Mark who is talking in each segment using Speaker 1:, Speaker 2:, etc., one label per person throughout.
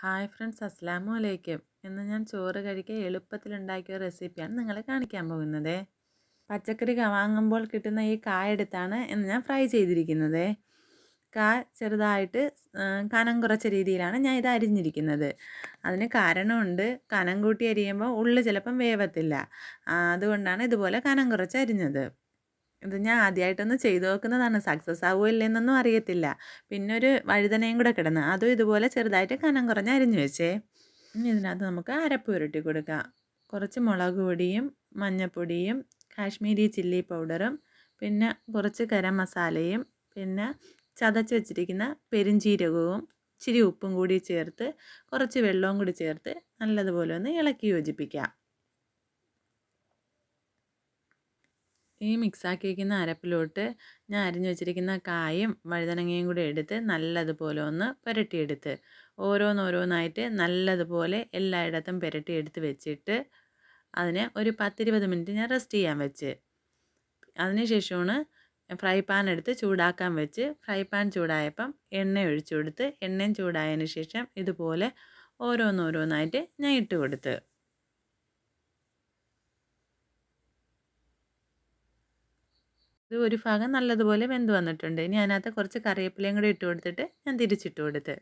Speaker 1: Hi friends അസ്ലാമു അലൈക്കും. ഇന്ന് ഞാൻ ചോറ് കഴിക്കാൻ എളുപ്പത്തിലുണ്ടാക്കിയ റെസിപ്പിയാണ് നിങ്ങളെ കാണിക്കാൻ പോകുന്നത്. പച്ചക്കറി വാങ്ങുമ്പോൾ കിട്ടുന്ന ഈ കായ എടുത്താണ് ഇന്ന് ഞാൻ ഫ്രൈ ചെയ്തിരിക്കുന്നത്. കാ ചെറുതായിട്ട് കനം കുറച്ച രീതിയിലാണ് ഞാൻ ഇത് അരിഞ്ഞിരിക്കുന്നത്. അതിന് കാരണമുണ്ട് കനം കൂട്ടി അരിയുമ്പോൾ ഉള്ളു ചിലപ്പം വേവത്തില്ല. അതുകൊണ്ടാണ് ഇതുപോലെ കനം കുറച്ച് അരിഞ്ഞത്. ഇത് ഞാൻ ആദ്യമായിട്ടൊന്ന് ചെയ്തു നോക്കുന്നതാണ്. സക്സസ് ആവുമോ ഇല്ലെന്നൊന്നും അറിയത്തില്ല. പിന്നെ ഒരു വഴുതനയും കൂടെ കിടന്ന് അതും ഇതുപോലെ ചെറുതായിട്ട് കനം കുറഞ്ഞ് അരിഞ്ഞു വെച്ചേ. ഇനി ഇതിനകത്ത് നമുക്ക് അരപ്പ് ഉരുട്ടി കൊടുക്കാം. കുറച്ച് മുളക് പൊടിയും മഞ്ഞൾപ്പൊടിയും കാശ്മീരി ചില്ലി പൗഡറും പിന്നെ കുറച്ച് ഗരം മസാലയും പിന്നെ ചതച്ച് വെച്ചിരിക്കുന്ന പെരിഞ്ചീരകവും ഇച്ചിരി ഉപ്പും കൂടി ചേർത്ത് കുറച്ച് വെള്ളവും കൂടി ചേർത്ത് നല്ലതുപോലെ ഒന്ന് ഇളക്കി യോജിപ്പിക്കാം. ഈ മിക്സാക്കി വയ്ക്കുന്ന അരപ്പിലോട്ട് ഞാൻ അരിഞ്ഞു വെച്ചിരിക്കുന്ന കായും വഴുതനങ്ങയും കൂടി എടുത്ത് നല്ലതുപോലെ ഒന്ന് പുരട്ടിയെടുത്ത് ഓരോന്നോരോന്നായിട്ട് നല്ലതുപോലെ എല്ലായിടത്തും പുരട്ടിയെടുത്ത് വെച്ചിട്ട് അതിനെ ഒരു പത്തിരുപത് മിനിറ്റ് ഞാൻ റെസ്റ്റ് ചെയ്യാൻ വെച്ച്. അതിനുശേഷമാണ് ഫ്രൈ പാൻ എടുത്ത് ചൂടാക്കാൻ വെച്ച്. ഫ്രൈ പാൻ ചൂടായപ്പം എണ്ണ ഒഴിച്ചു കൊടുത്ത് എണ്ണയും ചൂടായതിന് ശേഷം ഇതുപോലെ ഓരോന്നോരോന്നായിട്ട് ഞാൻ ഇട്ട് കൊടുത്ത്. ഇത് ഒരു ഭാഗം നല്ലതുപോലെ വെന്ത് വന്നിട്ടുണ്ട്. ഇനി അതിനകത്ത് കുറച്ച് കറിവേപ്പിലയും കൂടി ഇട്ട് കൊടുത്തിട്ട് ഞാൻ തിരിച്ചിട്ട് കൊടുത്ത്.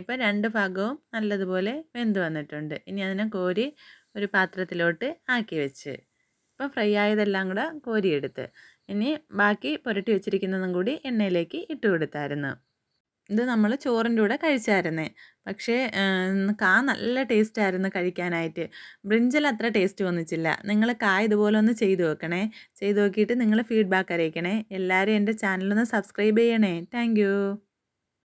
Speaker 1: ഇപ്പം രണ്ട് ഭാഗവും നല്ലതുപോലെ വെന്ത് വന്നിട്ടുണ്ട്. ഇനി അതിനെ കോരി ഒരു പാത്രത്തിലോട്ട് ആക്കി വെച്ച്. ഇപ്പം ഫ്രൈ ആയതെല്ലാം കൂടെ കോരിയെടുത്ത്. ഇനി ബാക്കി പുരട്ടി വെച്ചിരിക്കുന്നതും കൂടി എണ്ണയിലേക്ക് ഇട്ട് കൊടുത്തായിരുന്നു. ഇത് നമ്മൾ ചോറിന്റെ കൂടെ കഴിച്ചായിരുന്നേ. പക്ഷേ കാ നല്ല ടേസ്റ്റ് ആയിരുന്നു കഴിക്കാനായിട്ട്. ബ്രിഞ്ചൽ അത്ര ടേസ്റ്റ് വന്നിച്ചില്ല. നിങ്ങൾ കാ ഇതുപോലെ ഒന്ന് ചെയ്തു നോക്കണേ. ചെയ്തു നോക്കിയിട്ട് നിങ്ങൾ ഫീഡ്ബാക്ക് അറിയിക്കണേ. എല്ലാവരും എന്റെ ചാനലൊന്ന് സബ്സ്ക്രൈബ് ചെയ്യണേ. താങ്ക്